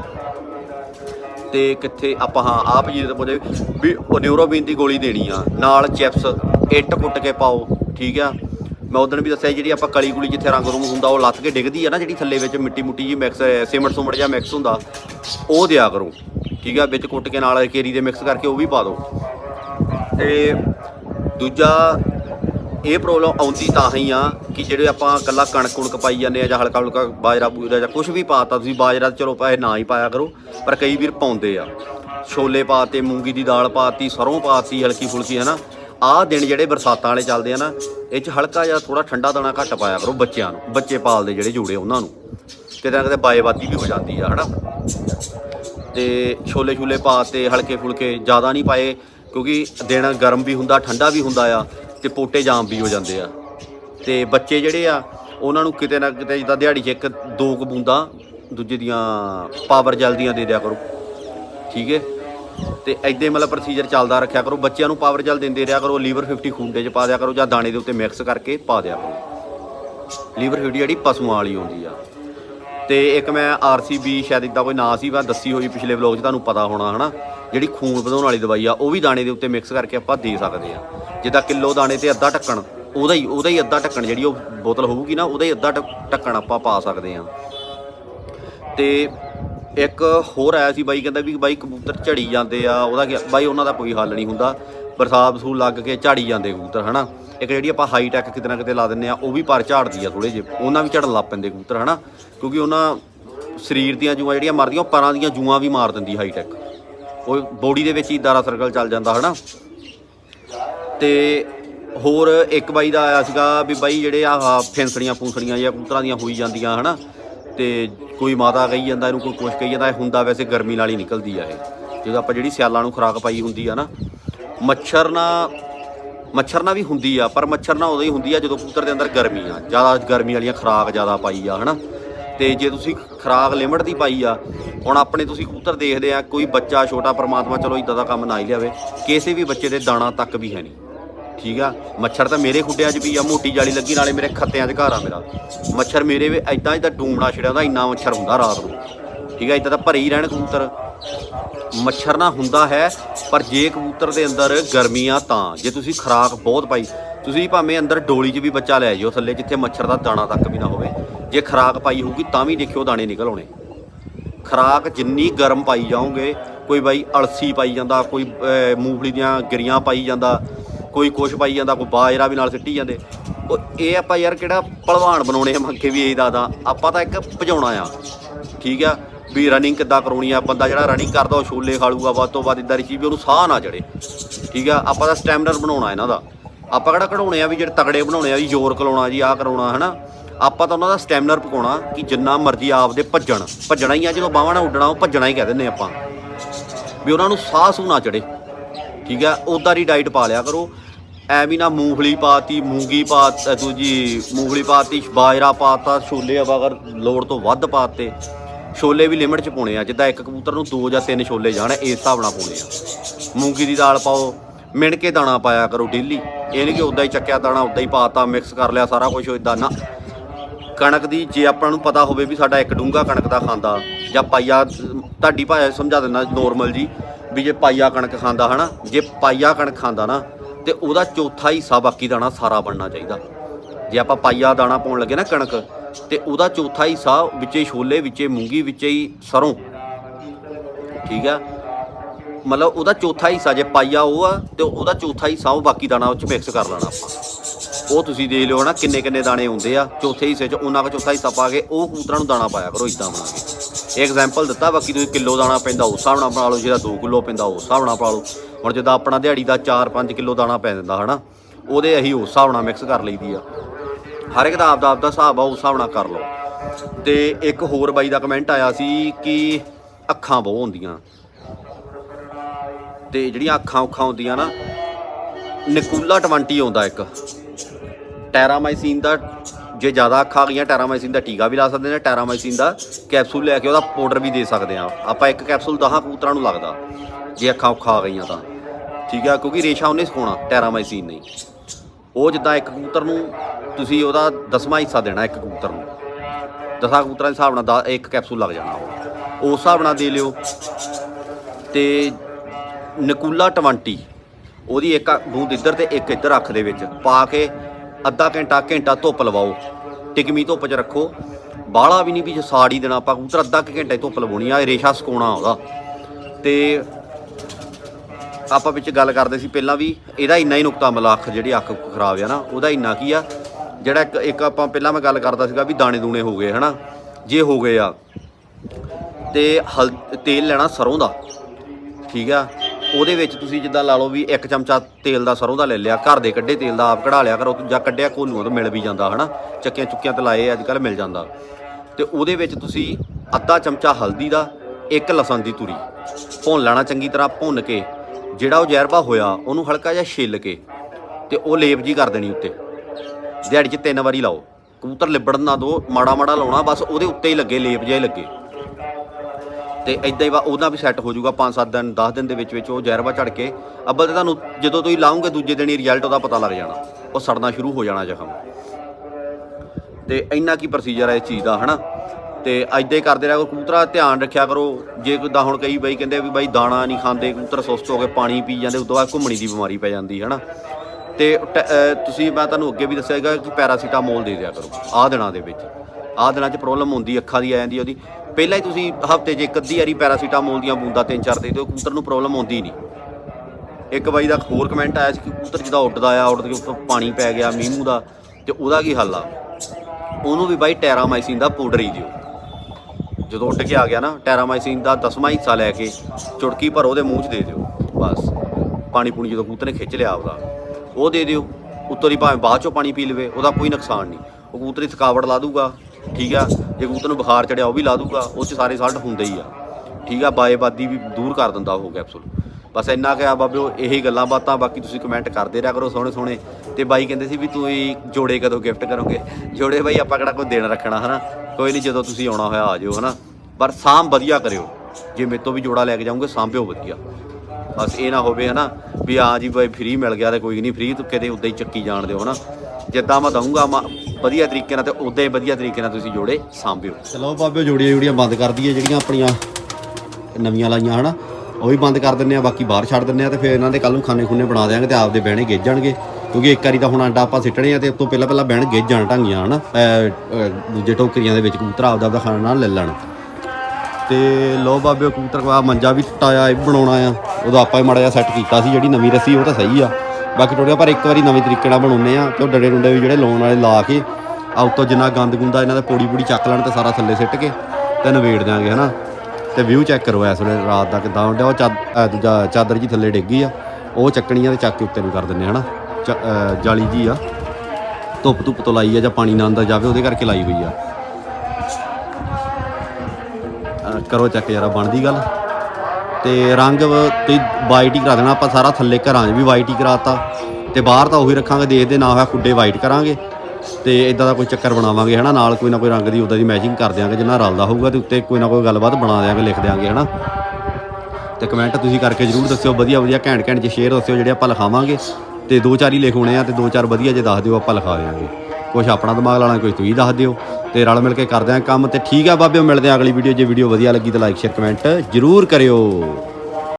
ਤੇ ਕਿੱਥੇ ਆਪਾਂ ਹਾਂ, ਆਪ ਜੀ ਦੇ ਪੁੱਛੇ ਵੀ, ਉਹ ਨਿਊਰੋਬੀਨ ਦੀ ਗੋਲੀ ਦੇਣੀ ਆ, ਨਾਲ ਚਿਪਸ, ਇੱਟ ਕੁੱਟ ਕੇ ਪਾਓ, ਠੀਕ ਆ? ਮੈਂ ਉਦੋਂ ਵੀ ਦੱਸਿਆ ਜਿਹੜੀ ਆਪਾਂ ਕਲੀ ਗੁਲੀ ਜਿੱਥੇ ਰੰਗ ਰੂਮ ਹੁੰਦਾ, ਉਹ ਲੱਥ ਕੇ ਡਿੱਗਦੀ ਆ ਨਾ ਜਿਹੜੀ ਥੱਲੇ ਵਿੱਚ ਮਿੱਟੀ ਮੁੱਟੀ ਜੀ ਮਿਕਸ ਸਿਮਟ ਸੁਮਟ ਜਾਂ ਮਿਕਸ ਹੁੰਦਾ, ਉਹ ਦਿਆ ਕਰੋ। ਠੀਕ ਆ, ਵਿੱਚ ਕੁੱਟ ਕੇ ਨਾਲ ਕੇਰੀ ਦੇ ਮਿਕਸ ਕਰਕੇ ਉਹ ਵੀ ਪਾ ਦਿਓ। ਤੇ ਦੂਜਾ, ਇਹ ਪ੍ਰੋਬਲਮ ਆਉਂਦੀ ਤਾਂ ਹੀ ਆ ਕਿ ਜਿਹੜੇ ਆਪਾਂ ਕੱਲਾ ਕਣਕ ਕੁਣਕ ਪਾਈ ਜਾਂਦੇ ਆ ਜਾਂ ਹਲਕਾ ਹਲਕਾ ਬਾਜਰਾ ਬੂਜਰਾ ਜਾਂ ਕੁਝ ਵੀ ਪਾਤਾ, ਤੁਸੀਂ ਬਾਜਰਾ ਚਲੋ ਪਾਏ ਨਾ ਹੀ ਪਾਇਆ ਕਰੋ, ਪਰ ਕਈ ਵੀਰ ਪਾਉਂਦੇ ਆ। ਛੋਲੇ ਪਾਤੇ, ਮੂੰਗੀ ਦੀ ਦਾਲ ਪਾਤੀ, ਸਰੋਂ ਪਾਤੀ ਹਲਕੀ ਫੁਲਕੀ ਹਨਾ? ਆਹ ਦਿਨ ਜਿਹੜੇ ਬਰਸਾਤਾਂ ਵਾਲੇ ਚੱਲਦੇ ਆ ਨਾ, ਇਹ ਚ ਹਲਕਾ ਜਿਹਾ ਥੋੜਾ ਠੰਡਾ ਦਾਣਾ ਘੱਟ ਪਾਇਆ ਕਰੋ ਬੱਚਿਆਂ ਨੂੰ, ਬੱਚੇ ਪਾਲਦੇ ਜਿਹੜੇ ਜੋੜੇ ਉਹਨਾਂ ਨੂੰ। ਕਿਤੇ ਨਾ ਕਿਤੇ ਬਾਏਬਾਦੀ ਵੀ ਹੋ ਜਾਂਦੀ ਆ, ਹਨਾ? ਤੇ ਛੋਲੇ ਛੂਲੇ ਪਾਤੇ ਹਲਕੇ ਫੁਲਕੇ ਜ਼ਿਆਦਾ ਨਹੀਂ ਪਾਏ, ਕਿਉਂਕਿ ਦਿਨ ਗਰਮ ਵੀ ਹੁੰਦਾ, ਠੰਡਾ ਵੀ ਹੁੰਦਾ ਆ ਤੇ ਪੋਟੇ ਜਾਮ ਵੀ ਹੋ ਜਾਂਦੇ ਆ। ਤੇ ਬੱਚੇ ਜਿਹੜੇ ਆ, ਉਹਨਾਂ ਨੂੰ ਕਿਤੇ ਨਾ ਕਿਤੇ ਜਿੱਦਾਂ ਦਿਹਾੜੀ 'ਚ ਇੱਕ ਦੋ ਕੁ ਬੂੰਦਾਂ ਦੂਜੇ ਦੀਆਂ ਪਾਵਰ ਜਲਦੀਆਂ ਦੇ ਦਿਆ ਕਰੋ। ਠੀਕ ਹੈ ਤੇ ਐਦਾਂ ਹੀ ਮਤਲਬ ਪ੍ਰੋਸੀਜਰ ਚੱਲਦਾ ਰੱਖਿਆ ਕਰੋ। ਬੱਚਿਆਂ ਨੂੰ ਪਾਵਰ ਜਲ ਦਿੰਦੇ ਰਿਹਾ ਕਰੋ ਲੀਵਰ 50 ਖੂੰਡੇ 'ਚ ਪਾ ਦਿਆ ਕਰੋ ਜਾਂ ਦਾਣੇ ਦੇ ਉੱਤੇ ਮਿਕਸ ਕਰਕੇ ਪਾ ਦਿਆ ਕਰੋ। ਲੀਵਰ 50 ਜਿਹੜੀ ਪਸ਼ੂਆਂ ਵਾਲੀ ਆਉਂਦੀ ਆ। ਤੇ ਇੱਕ ਮੈਂ ਆਰਸੀਬੀ ਸ਼ਾਇਦ ਇਦਾਂ ਕੋਈ ਨਾਂ ਸੀ, ਮੈਂ ਦੱਸੀ ਹੋਈ ਪਿਛਲੇ ਵਲੌਗ 'ਚ ਤੁਹਾਨੂੰ ਪਤਾ ਹੋਣਾ, ਹਨਾ? ਜਿਹੜੀ ਖੂਨ ਵਧਾਉਣ ਵਾਲੀ ਦਵਾਈ ਆ, ਉਹ ਵੀ ਦਾਣੇ ਦੇ ਉੱਤੇ ਮਿਕਸ ਕਰਕੇ ਆਪਾਂ ਦੇ ਸਕਦੇ ਆ। ਜਿੱਦਾਂ ਕਿਲੋ ਦਾਣੇ ਤੇ ਅੱਧਾ ਢੱਕਣ, ਉਹਦਾ ਹੀ ਉਹਦਾ ਹੀ ਅੱਧਾ ਢੱਕਣ ਜਿਹੜੀ ਉਹ ਬੋਤਲ ਹੋਊਗੀ ਨਾ, ਉਹਦਾ ਹੀ ਅੱਧਾ ਢੱਕ- ਢੱਕਣ ਆਪਾਂ ਪਾ ਸਕਦੇ ਆ। ਤੇ ਇੱਕ ਹੋਰ ਆਇਆ ਸੀ ਬਾਈ, ਕਹਿੰਦਾ ਵੀ ਬਾਈ ਕਬੂਤਰ ਝੜੀ ਜਾਂਦੇ ਆ, ਉਹਦਾ ਕੀ ਬਾਈ ਉਹਨਾਂ ਦਾ ਕੋਈ ਹੱਲ ਨਹੀਂ ਹੁੰਦਾ। ਬਰਸਾਤ ਬਸੂਲ ਲੱਗ ਕੇ ਝਾੜੀ ਜਾਂਦੇ ਕਬੂਤਰ, ਹਨਾ? ਇੱਕ ਜਿਹੜੀ ਆਪਾਂ ਹਾਈ ਟੈਕ ਕਿਤੇ ਨਾ ਕਿਤੇ ਲਾ ਦਿੰਨੇ ਆ, ਉਹ ਵੀ ਪਰ ਝਾੜਦੀ ਆ ਥੋੜੇ ਜਿਹੇ। ਉਹਨਾਂ ਵੀ ਝੜਨ ਲੱਗ ਪੈਂਦੇ ਕਬੂਤਰ, ਹਨਾ? ਕਿਉਂਕਿ ਉਹਨਾਂ ਸਰੀਰ ਦੀਆਂ ਜੂਆਂ ਜਿਹੜੀਆਂ ਮਰਦੀਆਂ, ਉਹ ਪਰਾਂ ਦੀਆਂ ਜੂਆਂ ਵੀ ਮਾਰ ਦਿੰਦੀ ਹਾਈ ਟੈਕ ਉਹ ਬੋਡੀ ਦੇ ਵਿੱਚ ਹੀ ਦਾਰਾ ਸਰਕਲ ਚੱਲ ਜਾਂਦਾ, ਹਨਾ? ਤੇ ਹੋਰ ਇੱਕ ਬਾਈ ਦਾ ਆਇਆ ਸੀਗਾ ਵੀ ਬਾਈ ਜਿਹੜੇ ਆਹ ਫੈਂਸੜੀਆਂ ਫੂਸੜੀਆਂ ਜਾਂ ਕਬੂਤਰਾਂ ਦੀਆਂ ਹੋਈ ਜਾਂਦੀਆਂ, ਹਨਾ? ਤੇ ਕੋਈ ਮਾਤਾ ਕਹੀ ਜਾਂਦਾ, ਇਹਨੂੰ ਕੋਈ ਕੁਛ ਕਹੀ ਜਾਂਦਾ, ਇਹ ਹੁੰਦਾ ਵੈਸੇ ਗਰਮੀ ਨਾਲ ਹੀ ਨਿਕਲਦੀ ਆ ਇਹ। ਜਦੋਂ ਆਪਾਂ ਜਿਹੜੀ ਸਿਆਲਾਂ ਨੂੰ ਖੁਰਾਕ ਪਾਈ ਹੁੰਦੀ ਆ ਨਾ, ਮੱਛਰ ਨਾ ਮੱਛਰ ਨਾ ਵੀ ਹੁੰਦੀ ਆ, ਪਰ ਮੱਛਰ ਨਾ ਉਦੋਂ ਹੀ ਹੁੰਦੀ ਆ ਜਦੋਂ ਕਬੂਤਰ ਦੇ ਅੰਦਰ ਗਰਮੀ ਆ। ਜ਼ਿਆਦਾ ਗਰਮੀ ਵਾਲੀਆਂ ਖੁਰਾਕ ਜ਼ਿਆਦਾ ਪਾਈ ਆ, ਹਨਾ? ਤੇ ਜੇ ਤੁਸੀਂ ਖੁਰਾਕ ਲਿਮਟ ਦੀ ਪਾਈ ਆ, ਹੁਣ ਆਪਣੇ ਤੁਸੀਂ ਕਬੂਤਰ ਦੇਖਦੇ ਆ, ਕੋਈ ਬੱਚਾ ਛੋਟਾ ਪਰਮਾਤਮਾ ਚਲੋ ਇਦਾਂ ਦਾ ਕੰਮ ਨਾ ਹੀ ਲਿਆਵੇ, ਕਿਸੇ ਵੀ ਬੱਚੇ ਦੇ ਦਾਣਾ ਤੱਕ ਵੀ ਹੈ ਨਹੀਂ। ਠੀਕ ਆ? ਮੱਛਰ ਤਾਂ ਮੇਰੇ ਖੁੱਡਿਆਂ 'ਚ ਵੀ ਆ ਮੋਟੀ ਜਾਲੀ ਲੱਗੀ ਨਾਲੇ ਮੇਰੇ ਖੱਤਿਆਂ 'ਚ ਘਰ ਆ ਮੇਰਾ। ਮੱਛਰ ਮੇਰੇ ਵੀ ਐਦਾਂ ਇਦਾਂ ਡੂਮਣਾ ਛਿੜਿਆ ਹੁੰਦਾ ਇੰਨਾ ਮੱਛਰ ਹੁੰਦਾ ਰਾਤ ਨੂੰ। ਠੀਕ ਆ ਇਦਾਂ ਤਾਂ ਭਰੇ ਹੀ ਰਹਿਣ ਕਬੂਤਰ। ਮੱਛਰ ਨਾ ਹੁੰਦਾ ਹੈ ਪਰ ਜੇ ਕਬੂਤਰ ਦੇ ਅੰਦਰ ਗਰਮੀ ਆ ਤਾਂ। ਜੇ ਤੁਸੀਂ ਖਰਾਕ ਬਹੁਤ ਪਾਈ ਤੁਸੀਂ ਭਾਵੇਂ ਅੰਦਰ ਡੋਲੀ 'ਚ ਵੀ ਬੱਚਾ ਲੈ ਜਾਓ ਥੱਲੇ ਜਿੱਥੇ ਮੱਛਰ ਦਾ ਦਾਣਾ ਤੱਕ ਵੀ ਨਾ ਹੋਵੇ। ਜੇ ਖਰਾਕ ਪਾਈ ਹੋਊਗੀ ਤਾਂ ਵੀ ਦੇਖਿਓ ਦਾਣੇ ਨਿਕਲ ਆਉਣੇ। ਖਰਾਕ ਜਿੰਨੀ ਗਰਮ ਪਾਈ ਜਾਓਗੇ ਕੋਈ ਬਾਈ ਅਲਸੀ ਪਾਈ ਜਾਂਦਾ ਕੋਈ ਅਹ, ਮੂੰਗਫਲੀ ਦੀਆਂ ਗਿਰੀਆਂ ਪਾਈ ਜਾਂਦਾ ਕੋਈ ਕੁਛ ਪਾਈ ਜਾਂਦਾ, ਕੋਈ ਬਾਜਰਾ ਵੀ ਨਾਲ ਸਿੱਟੀ ਜਾਂਦੇ। ਉਹ ਇਹ ਆਪਾਂ ਯਾਰ ਕਿਹੜਾ ਭਲਵਾਨ ਬਣਾਉਣੇ ਆ ਮੰਗੇ ਵੀ ਇਹ ਦਾਦਾ ਆਪਾਂ ਤਾਂ ਇੱਕ ਭਜਾਉਣਾ ਆ। ਠੀਕ ਆ? ਵੀ ਰਨਿੰਗ ਕਿੱਦਾਂ ਕਰਾਉਣੀ ਆ? ਬੰਦਾ ਜਿਹੜਾ ਰਨਿੰਗ ਕਰਦਾ, ਉਹ ਛੋਲੇ ਖਾਲੂਗਾ, ਵੱਧ ਤੋਂ ਵੱਧ ਇਦਾਂ ਦੀ ਚੀਜ਼ ਵੀ ਉਹਨੂੰ ਸਾਹ ਨਾ ਚੜੇ ਠੀਕ ਆ? ਆਪਾਂ ਤਾਂ ਸਟੈਮਿਨਰ ਬਣਾਉਣਾ ਇਹਨਾਂ ਦਾ। ਆਪਾਂ ਕਿਹੜਾ ਕਢਾਉਣੇ ਆ ਵੀ ਜਿਹੜੇ ਤਗੜੇ ਬਣਾਉਣੇ ਆ ਵੀ ਜ਼ੋਰ ਕਲਾਉਣਾ ਜੀ, ਆਹ ਕਰਾਉਣਾ, ਹਨਾ? ਆਪਾਂ ਤਾਂ ਉਹਨਾਂ ਦਾ ਸਟੈਮਿਨਰ ਪਕਾਉਣਾ ਕਿ ਜਿੰਨਾ ਮਰਜ਼ੀ ਆਪਦੇ ਭੱਜਣ। ਭੱਜਣਾ ਹੀ ਆ, ਜਦੋਂ ਬਾਹਾਂ ਨਾਲ ਉੱਡਣਾ, ਉਹ ਭੱਜਣਾ ਹੀ ਕਹਿ ਦਿੰਦੇ ਆਪਾਂ। ਵੀ ਉਹਨਾਂ ਨੂੰ ਸਾਹ ਸੂ ਨਾ ਚੜੇ ਠੀਕ ਹੈ ਉਦਾਂ ਦੀ ਡਾਈਟ ਪਾ ਲਿਆ ਕਰੋ। ਐ ਵੀ ਨਾ ਮੂੰਗਫਲੀ ਪਾਤੀ, ਮੂੰਗੀ ਪਾਤ ਦੂਜੀ ਮੂੰਗਫਲੀ ਪਾਤੀ, ਬਾਜਰਾ ਪਾਤਾ, ਛੋਲੇ ਅਗਰ ਲੋੜ ਤੋਂ ਵੱਧ ਪਾਤੇ, ਛੋਲੇ ਵੀ ਲਿਮਟ ਚ ਪਾਉਣੇ ਆ। ਜਿੱਦਾਂ ਇੱਕ ਕਬੂਤਰ ਨੂੰ ਦੋ ਜਾਂ ਤਿੰਨ ਛੋਲੇ ਜਾਣ, ਇਸ ਹਿਸਾਬ ਨਾਲ ਪਾਉਣੇ ਆ। ਮੂੰਗੀ ਦੀ ਦਾਲ ਪਾਓ ਮਿਣ ਕੇ ਦਾਣਾ ਪਾਇਆ ਕਰੋ ਡੇਲੀ ਇਹ ਨਹੀਂ ਕਿ ਉਦਾਂ ਹੀ ਚੱਕਿਆ ਦਾਣਾ ਉਦਾਂ ਹੀ ਪਾਤਾ ਮਿਕਸ ਕਰ ਲਿਆ ਸਾਰਾ ਕੁਝ ਇਦਾਂ ਨਾ। ਕਣਕ ਦੀ, ਜੇ ਆਪਾਂ ਨੂੰ ਪਤਾ ਹੋਵੇ ਵੀ ਸਾਡਾ ਇੱਕ ਡੂੰਗਾ ਕਣਕ ਦਾ ਖਾਂਦਾ, ਜਾਂ ਪਾਈਆ ਤੁਹਾਡੀ ਭਾਸ਼ਾ ਸਮਝਾ ਦਿੰਦਾ ਨੋਰਮਲ ਜੀ। ਵੀ ਜੇ ਪਾਈਆ ਕਣਕ ਖਾਂਦਾ ਹਨਾ, ਜੇ ਪਾਈਆ ਕਣਕ ਖਾਂਦਾ ਨਾ, ਤੇ ਉਹਦਾ ਚੌਥਾ ਹਿੱਸਾ ਬਾਕੀ ਦਾਣਾ ਸਾਰਾ ਬਣਨਾ ਚਾਹੀਦਾ। ਜੇ ਆਪਾਂ ਪਾਈਆ ਦਾਣਾ ਪਾਉਣ ਲੱਗੇ ਨਾ ਕਣਕ, ਤੇ ਉਹਦਾ ਚੌਥਾ ਹਿੱਸਾ ਵਿੱਚੇ ਛੋਲੇ, ਵਿੱਚੇ ਮੂੰਗੀ, ਵਿੱਚੇ ਹੀ ਸਰੋਂ। ਠੀਕ ਆ? ਮਤਲਬ ਉਹਦਾ ਚੌਥਾ ਹਿੱਸਾ ਜੇ ਪਾਈਆ ਉਹ ਆ, ਤੇ ਉਹਦਾ ਚੌਥਾ ਹਿੱਸਾ ਉਹ ਬਾਕੀ ਦਾਣਾ ਉਹ ਚ ਮਿਕਸ ਕਰ ਲੈਣਾ ਆਪਾਂ। ਉਹ ਤੁਸੀਂ ਦੇਖ ਲਿਓ ਨਾ ਕਿੰਨੇ ਕਿੰਨੇ ਦਾਣੇ ਹੁੰਦੇ ਆ। ਚੌਥੇ ਹਿੱਸੇ ਚ ਉਹਨਾਂ ਕੋ ਚੌਥਾ ਹਿੱਸਾ ਪਾ ਕੇ ਉਹ ਕਬੂਤਰਾਂ ਨੂੰ ਦਾਣਾ ਪਾਇਆ ਕਰੋ ਇਦਾਂ ਬਣਾ ਕੇ। ਇਹ ਐਗਜ਼ਾਮਪਲ ਦਿੱਤਾ, ਬਾਕੀ ਤੁਸੀਂ ਕਿਲੋ ਦਾਣਾ ਪੈਂਦਾ ਉਸ ਹਿਸਾਬ ਨਾਲ ਬਣਾ ਲਓ, ਜਿਹੜਾ 2 ਕਿਲੋ ਪੈਂਦਾ ਉਸ ਹਿਸਾਬ ਨਾਲ ਪਾ ਲਓ। ਹੁਣ ਜਿੱਦਾਂ ਆਪਣਾ ਦਿਹਾੜੀ ਦਾ 4-5 ਕਿਲੋ ਦਾਣਾ ਪੈ ਜਾਂਦਾ ਹਨਾ, ਉਹਦੇ ਅਸੀਂ ਉਸ ਹਿਸਾਬ ਨਾਲ ਮਿਕਸ ਕਰ ਲਈਦੀ ਆ। ਹਰ ਇੱਕ ਦਾ ਆਪਦਾ ਆਪਦਾ ਹਿਸਾਬ ਆ, ਉਸ ਹਿਸਾਬ ਨਾਲ ਕਰ ਲਓ। ਤੇ ਇੱਕ ਹੋਰ ਬਾਈ ਦਾ ਕਮੈਂਟ ਆਇਆ ਸੀ ਕਿ ਅੱਖਾਂ ਬਹੁਤ ਹੁੰਦੀਆਂ। ਤੇ ਜਿਹੜੀਆਂ ਅੱਖਾਂ ਉੱਖਾਂ ਹੁੰਦੀਆਂ ਨਾ, ਨਿਕੂਲਾ 20 ਆਉਂਦਾ ਇੱਕ। ਟੈਰਾਮਾਈਸਿਨ ਦਾ, ਜੇ ਜ਼ਿਆਦਾ ਅੱਖਾਂ ਆ ਗਈਆਂ, ਟੈਰਾਮਾਈਸਿਨ ਦਾ ਟੀਕਾ ਵੀ ਲਾ ਸਕਦੇ ਨੇ, ਟੈਰਾਮਾਈਸਿਨ ਦਾ ਕੈਪਸੂਲ ਲੈ ਕੇ ਉਹਦਾ ਪਾਊਡਰ ਵੀ ਦੇ ਸਕਦੇ ਆ ਆਪਾਂ ਇੱਕ ਕੈਪਸੂਲ 10 ਕਬੂਤਰਾਂ ਨੂੰ ਲੱਗਦਾ, ਜੇ ਅੱਖਾਂ ਔਖਾ ਆ ਗਈਆਂ ਤਾਂ। ਠੀਕ ਆ, ਕਿਉਂਕਿ ਰੇਸ਼ਾ ਉਹਨੇ ਸਿਖਾਉਣਾ, ਟੈਰਾਮਾਈਸਿਨ ਨਹੀਂ। ਉਹ ਜਿੱਦਾਂ ਇੱਕ ਕਬੂਤਰ ਨੂੰ ਤੁਸੀਂ ਉਹਦਾ ਦਸਵਾਂ ਹਿੱਸਾ ਦੇਣਾ, ਇੱਕ ਕਬੂਤਰ ਨੂੰ। ਦਸਾਂ ਕਬੂਤਰਾਂ ਦੇ ਹਿਸਾਬ ਨਾਲ ਦਸ- ਇੱਕ ਕੈਪਸੂਲ ਲੱਗ ਜਾਣਾ ਉਹ। ਉਸ ਹਿਸਾਬ ਨਾਲ ਦੇ ਲਿਓ। ਤੇ ਨਕੂਲਾ 20 ਉਹਦੀ ਇੱਕ ਬੂੰਦ ਇੱਧਰ ਤੇ ਇੱਕ ਇੱਧਰ ਅੱਖ ਦੇ ਵਿੱਚ। ਪਾ ਕੇ ਅੱਧਾ ਘੰਟਾ ਘੰਟਾ ਧੁੱਪ ਲਵਾਓ। ਟਿਕਮੀ ਧੁੱਪ 'ਚ ਰੱਖੋ। ਬਾਹਲਾ ਵੀ ਨਹੀਂ ਵੀ ਸਾੜ ਹੀ ਦੇਣਾ, ਆਪਾਂ ਕਬੂਤਰ ਅੱਧਾ ਕੁ ਘੰਟੇ ਧੁੱਪ ਲਵਾਉਣੀ ਆ ਰੇਸ਼ਾ ਸੁਕਾਉਣਾ ਉਹਦਾ। ਤੇ ਆਪਾਂ ਵਿੱਚ ਗੱਲ ਕਰਦੇ ਸੀ ਪਹਿਲਾਂ ਵੀ, ਇਹਦਾ ਇੰਨਾ ਹੀ ਨੁਕਤਾ ਮਲਾ ਅੱਖ, ਜਿਹੜੀ ਅੱਖ ਖਰਾਬ ਆ ਨਾ, ਉਹਦਾ ਇੰਨਾ ਕੀ ਆ, ਜਿਹੜਾ ਇੱਕ ਇੱਕ ਆਪਾਂ ਪਹਿਲਾਂ ਮੈਂ ਗੱਲ ਕਰਦਾ ਸੀਗਾ ਵੀ ਦਾਣੇ ਦੂਣੇ ਹੋ ਗਏ, ਹਨਾ? ਜੇ ਹੋ ਗਏ ਆ। ਤੇ ਹਲ, ਤੇਲ ਲੈਣਾ ਸਰੋਂ ਦਾ। ਠੀਕ ਆ? ਉਹਦੇ ਵਿੱਚ ਤੁਸੀਂ ਜਿੱਦਾਂ ਲਾ ਲਓ ਵੀ ਇੱਕ ਚਮਚਾ ਤੇਲ ਦਾ ਸਰੋਂ ਦਾ ਲੈ ਲਿਆ, ਘਰ ਦੇ ਕੱਢੇ ਤੇਲ ਦਾ ਆਪ ਕਢਾ ਲਿਆ ਕਰੋ, ਜਾਂ ਕੱਢਿਆ ਕੋਲੂਆਂ ਤੋਂ ਮਿਲ ਵੀ ਜਾਂਦਾ, ਹਨਾ? ਚੱਕੀਆਂ ਚੁੱਕੀਆਂ ਤੇ ਲਾਏ ਅੱਜ ਕੱਲ ਮਿਲ ਜਾਂਦਾ। ਤੇ ਉਹਦੇ ਵਿੱਚ ਤੁਸੀਂ ਅੱਧਾ ਚਮਚਾ ਹਲਦੀ ਦਾ, ਇੱਕ ਲਸਣ ਦੀ ਤੁਰੀ। ਭੁੰਨ ਲੈਣਾ ਚੰਗੀ ਤਰ੍ਹਾਂ ਭੁੰਨ ਕੇ, ਜਿਹੜਾ ਉਹ ਜ਼ਹਿਰਬਾ ਹੋਇਆ, ਉਹਨੂੰ ਹਲਕਾ ਜਿਹਾ ਛਿੱਲ ਕੇ, ਤੇ ਉਹ ਲੇਪ ਜੀ ਕਰ ਦੇਣੀ ਉੱਤੇ। ਦਿਹਾੜੀ 'ਚ ਤਿੰਨ ਵਾਰੀ ਲਾਓ। ਕਬੂਤਰ ਲਿਬੜਨ ਨਾ ਦੋ ਮਾੜਾ ਮਾੜਾ ਲਾਉਣਾ, ਬਸ ਉਹਦੇ ਉੱਤੇ ਹੀ ਲੱਗੇ, ਲੇਪ ਜਿਹਾ ਹੀ ਲੱਗੇ। ਤੇ ਇਦਾਂ ਹੀ ਵਾ ਉਹਦਾ ਵੀ ਸੈੱਟ ਹੋ ਜਾਊਗਾ 5-7 ਦਿਨ 10 ਦਿਨ ਦੇ ਵਿੱਚ ਵਿੱਚ ਉਹ ਜ਼ਹਿਰਵਾ ਝੜ ਕੇ। ਅੱਬਲ ਤੇ ਤੁਹਾਨੂੰ ਜਦੋਂ ਤੁਸੀਂ ਲਾਉਂਗੇ ਦੂਜੇ ਦਿਨ ਹੀ ਰਿਜ਼ਲਟ ਉਹਦਾ ਪਤਾ ਲੱਗ ਜਾਣਾ। ਉਹ ਸੜਨਾ ਸ਼ੁਰੂ ਹੋ ਜਾਣਾ ਜ਼ਖਮ। ਤੇ ਇੰਨਾ ਕੀ ਪ੍ਰੋਸੀਜਰ ਹੈ ਇਸ ਚੀਜ਼ ਦਾ, ਹਨਾ? ਤੇ ਐਦਾਂ ਹੀ ਕਰਦੇ ਰਿਹਾ ਕਰੋ ਕਬੂਤਰਾ ਧਿਆਨ ਰੱਖਿਆ ਕਰੋ। ਜੇ ਕੋਈ ਦਾ ਹੁਣ ਕਈ ਬਾਈ ਕਹਿੰਦੇ ਵੀ ਬਾਈ ਦਾਣਾ ਨਹੀਂ ਖਾਂਦੇ, ਕਬੂਤਰ ਸੁਸਤ ਹੋ ਕੇ ਪਾਣੀ ਪੀ ਜਾਂਦੇ, ਉਦੋਂ ਬਾਅਦ ਘੁੰਮਣੀ ਦੀ ਬਿਮਾਰੀ ਪੈ ਜਾਂਦੀ ਹੈ ਨਾ ਤੇ ਟ- ਤੁਸੀਂ, ਮੈਂ ਤੁਹਾਨੂੰ ਅੱਗੇ ਵੀ ਦੱਸਿਆ ਹੈਗਾ ਕਿ ਪੈਰਾਸੀਟਾਮੋਲ ਦੇ ਦਿਆ ਕਰੋ, ਆਹ ਦਿਨਾਂ ਦੇ ਵਿੱਚ। ਆਹ ਦਿਨਾਂ 'ਚ ਪ੍ਰੋਬਲਮ ਹੁੰਦੀ, ਅੱਖਾਂ ਦੀ ਆ ਜਾਂਦੀ, ਉਹਦੀ। ਪਹਿਲਾਂ ਹੀ ਤੁਸੀਂ ਹਫ਼ਤੇ 'ਚ ਇੱਕ ਅੱਧੀ ਵਾਰੀ ਪੈਰਾਸੀਟਾਮੋਲ ਦੀਆਂ ਬੂੰਦਾਂ ਤਿੰਨ ਚਾਰ ਦੇ ਦਿਓ, ਕਬੂਤਰ ਨੂੰ ਪ੍ਰੋਬਲਮ ਆਉਂਦੀ ਨਹੀਂ। ਇੱਕ ਬਾਈ ਦਾ ਹੋਰ ਕਮੈਂਟ ਆਇਆ ਸੀ ਕਿ ਕਬੂਤਰ ਜਿਹਦਾ ਉੱਡਦਾ ਆ ਉੱਡ ਕੇ ਉੱਪਰ ਪਾਣੀ ਪੈ ਗਿਆ ਮੀਂਹ ਦਾ ਤੇ ਉਹਦਾ ਕੀ ਹੱਲ ਆ? ਉਹਨੂੰ ਵੀ ਬਾਈ ਟੈਰਾਮਾਈਸਿਨ ਦਾ ਪਾਊਡਰ ਹੀ ਦਿਓ। ਜਦੋਂ ਉੱਡ ਕੇ ਆ ਗਿਆ ਨਾ, ਟੈਰਾਮਾਈਸਿਨ ਦਾ ਦਸਵਾਂ ਹਿੱਸਾ ਲੈ ਕੇ ਚੁਟਕੀ ਭਰ ਉਹਦੇ ਮੂੰਹ 'ਚ ਦੇ ਦਿਓ, ਬਸ। ਪਾਣੀ ਪੂਣੀ ਜਦੋਂ ਕਬੂਤਰ ਨੇ ਖਿੱਚ ਲਿਆ ਆਪਦਾ ਉਹ ਦੇ ਦਿਓ। ਉੱਤੋਂ ਦੀ ਭਾਵੇਂ ਬਾਅਦ ਚੋਂ ਪਾਣੀ ਪੀ ਲਵੇ, ਉਹਦਾ ਕੋਈ ਨੁਕਸਾਨ ਨਹੀਂ। ਉਹ ਕਬੂਤਰ ਦੀ ਥਕਾਵਟ ਲਾ ਦੂਗਾ। ਠੀਕ ਆ? ਜੇ ਕਬੂਤਰ ਨੂੰ ਬੁਖਾਰ ਚੜਿਆ, ਉਹ ਵੀ ਲਾ ਦੂਗਾ। ਉਹ 'ਚ ਸਾਰੇ ਸਲਟ ਹੁੰਦੇ ਹੀ ਆ। ਠੀਕ ਆ? ਬਾਏਬਾਦੀ ਵੀ ਦੂਰ ਕਰ ਦਿੰਦਾ ਉਹ ਕੈਪਸੂਲ ਬਸ ਇੰਨਾ ਕਿ ਆ ਬਾਬਿਓ, ਇਹੀ ਗੱਲਾਂ ਬਾਤਾਂ। ਬਾਕੀ ਤੁਸੀਂ ਕਮੈਂਟ ਕਰਦੇ ਰਿਹਾ ਕਰੋ ਸੋਹਣੇ ਸੋਹਣੇ ਤੇ ਬਾਈ ਕਹਿੰਦੇ ਸੀ ਵੀ ਤੂੰ ਇਹ ਜੋੜੇ ਕਦੋਂ ਗਿਫਟ ਕਰੋਗੇ? ਜੋੜੇ ਬਾਈ ਆਪਾਂ ਕਿਹੜਾ ਕੋਈ ਦੇਣ ਰੱਖਣਾ, ਹਨਾ? ਕੋਈ ਨਹੀਂ ਜਦੋਂ ਤੁਸੀਂ ਆਉਣਾ ਹੋਇਆ ਆ ਜਾਓ ਹਨਾ? ਪਰ ਸਾਂਭ ਵਧੀਆ ਕਰਿਓ। ਜੇ ਮੇਰੇ ਤੋਂ ਵੀ ਜੋੜਾ ਲੈ ਕੇ ਜਾਓਗੇ, ਸਾਂਭਿਓ ਵਧੀਆ। ਬਸ ਇਹ ਨਾ ਹੋਵੇ, ਹਨਾ? ਵੀ ਆ ਜੀ, ਬਾਈ ਫ੍ਰੀ ਮਿਲ ਗਿਆ ਤੇ ਕੋਈ ਨਹੀਂ ਫ੍ਰੀ ਤੂੰ ਕਿਤੇ ਉਦਾਂ ਹੀ ਚੱਕੀ ਜਾਣ ਦਿਓ, ਹਨਾ? ਜਿੱਦਾਂ ਮੈਂ ਦਊਂਗਾ, ਮੈਂ ਵਧੀਆ ਤਰੀਕੇ ਨਾਲ ਤੇ ਉਦਾਂ ਹੀ ਵਧੀਆ ਤਰੀਕੇ ਨਾਲ ਤੁਸੀਂ ਜੋੜੇ ਸਾਂਭਿਓ ਚਲੋ ਬਾਬਿਓ ਜੋੜੀਆਂ ਜੋੜੀਆਂ ਬੰਦ ਕਰ ਦਈਏ ਜਿਹੜੀਆਂ ਆਪਣੀਆਂ ਨਵੀਆਂ ਲਾਈਆਂ ਹਨਾ? ਉਹ ਵੀ ਬੰਦ ਕਰ ਦਿੰਨੇ ਆ ਬਾਕੀ ਬਾਹਰ ਛੱਡ ਦਿੰਨੇ ਆ ਤੇ ਫਿਰ ਇਹਨਾਂ ਦੇ ਕੱਲ ਨੂੰ ਖਾਣੇ ਖੁੰਨੇ ਬਣਾ ਦਿਆਂਗੇ ਤੇ ਆਪਦੇ ਬਹਿਣੇ ਗਿੱਜ ਜਾਣਗੇ। ਕਿਉਂਕਿ ਇੱਕ ਵਾਰੀ ਤਾਂ ਹੁਣ ਅੰਡਾ ਆਪਾਂ ਸਿੱਟਣੇ ਆ ਤੇ ਉਸ ਤੋਂ ਪਹਿਲਾਂ ਪਹਿਲਾਂ ਬਹਿਣ ਗਿੱਜ ਜਾਣ ਢੰਗੀਆਂ ਹਨਾ? ਅਹ, ਦੂਜੇ ਟੋਕਰੀਆਂ ਦੇ ਵਿੱਚ ਕਬੂਤਰ ਆਪਦਾ ਆਪਦਾ ਖਾਣਾ ਨਾਲ ਲੈ ਲੈਣ। ਤੇ ਲੋ ਬਾਬੇ ਕਬੂਤਰ ਆ ਮੰਜਾ ਵੀ ਟੁੱਟਾਇਆ ਇਹ ਵੀ ਬਣਾਉਣਾ ਆ। ਉਦੋਂ ਆਪਾਂ ਹੀ ਮਾੜਾ ਜਿਹਾ ਸੈੱਟ ਕੀਤਾ ਸੀ ਜਿਹੜੀ ਨਵੀਂ ਰੱਸੀ ਉਹ ਤਾਂ ਸਹੀ ਆ। ਬਾਕੀ ਟੁੱਟਿਆ ਪਰ ਇੱਕ ਵਾਰੀ ਨਵੇਂ ਤਰੀਕੇ ਨਾਲ ਬਣਾਉਨੇ ਆ ਤੇ ਉਹ ਡੜੇ ਡੁੰਡੇ ਵੀ ਜਿਹੜੇ ਲਾਉਣ ਵਾਲੇ ਲਾ ਕੇ ਆ ਉੱਤੋਂ ਜਿੰਨਾ ਗੰਦ ਗੁੰਦਾ ਇਹਨਾਂ ਦੇ ਪੋੜੀ ਪੂੜੀ ਚੱਕ ਲੈਣ ਤੇ ਸਾਰਾ ਥੱਲੇ ਸਿੱਟ ਕੇ ਤੇ ਨਵੇੜ ਦਿਆਂਗੇ, ਹਨਾ? ਤੇ ਵਿਊ ਚੈੱਕ ਕਰੋ ਇਸ ਵੇਲੇ ਰਾਤ ਦਾ ਕਿਦਾਂ ਹੁੰਦਾ, ਉਹ ਚਾਦ- ਦੂਜਾ ਚਾਦਰ ਜੀ ਥੱਲੇ ਡਿੱਗੀ ਆ, ਉਹ ਚੱਕਣੀ ਆ ਤੇ ਚੱਕ ਕੇ ਉੱਤੇ ਨੂੰ ਕਰ ਦਿੰਨੇ ਹਨਾ? ਚ- ਜਾਲੀ ਜੀ ਆ, ਧੁੱਪ ਧੁੱਪ ਤੋਂ ਲਾਈ ਆ ਜਾਂ ਪਾਣੀ ਨਾ ਅੰਦਰ ਜਾਵੇ, ਉਹਦੇ ਕਰਕੇ ਲਾਈ ਹੋਈ ਆ। ਕਰੋ ਚੱਕ ਯਾਰਾ, ਬਣਦੀ ਗੱਲ। ਤੇ ਰੰਗ ਵ- ਤੁਸੀਂ ਵਾਈਟ ਹੀ ਕਰਾ ਦੇਣਾ, ਆਪਾਂ ਸਾਰਾ ਥੱਲੇ ਘਰਾਂ 'ਚ ਵੀ ਵਾਈਟ ਹੀ ਕਰਾਤਾ। ਤੇ ਬਾਹਰ ਤਾਂ ਉਹੀ ਰੱਖਾਂਗੇ, ਦੇਖਦੇ ਨਾ ਹੋਇਆ ਖੁੱਡੇ ਵਾਈਟ ਕਰਾਂਗੇ। ਤੇ ਇਦਾਂ ਦਾ ਕੋਈ ਚੱਕਰ ਬਣਾਵਾਂਗੇ, ਹਨਾ? ਨਾਲ ਕੋਈ ਨਾ ਕੋਈ ਰੰਗ ਦੀ ਉਦਾਂ ਦੀ ਮੈਚਿੰਗ ਕਰ ਦਿਆਂਗੇ, ਜਿੰਨਾ ਰਲਦਾ ਹੋਊਗਾ ਤੇ ਉੱਤੇ ਕੋਈ ਨਾ ਕੋਈ ਗੱਲਬਾਤ ਬਣਾ ਦਿਆਂਗੇ, ਲਿਖ ਦਿਆਂਗੇ, ਹਨਾ? ਤੇ ਕਮੈਂਟ ਤੁਸੀਂ ਕਰਕੇ ਜਰੂਰ ਦੱਸਿਓ, ਵਧੀਆ ਵਧੀਆ ਘੈਂਟ ਘੈਂਟ ਜਿਹੇ ਸ਼ੇਅਰ ਦੱਸਿਓ, ਜਿਹੜੇ ਆਪਾਂ ਲਿਖਾਵਾਂਗੇ। ਤੇ ਦੋ ਚਾਰ ਹੀ ਲਿਖਾਉਣੇ ਆ, ਤੇ ਦੋ ਚਾਰ ਵਧੀਆ ਜੇ ਦੱਸ ਦਿਓ, ਆਪਾਂ ਲਿਖਾ ਦਿਆਂਗੇ। ਕੁਝ ਆਪਣਾ ਦਿਮਾਗ ਲਾਣਾ ਕੋਈ ਤੁਸੀਂ ਦੱਸ ਦਿਓ ਤੇ ਰਲ ਮਿਲ ਕੇ ਕਰਦੇ ਆਂ ਕੰਮ ਤੇ ਠੀਕ ਆ ਬਾਬਿਓ, ਮਿਲਦੇ ਆਂ ਅਗਲੀ ਵੀਡੀਓ ਜੇ ਵੀਡੀਓ ਵਧੀਆ ਲੱਗੀ ਤਾਂ ਲਾਈਕ ਸ਼ੇਅਰ ਕਮੈਂਟ ਜਰੂਰ ਕਰਿਓ।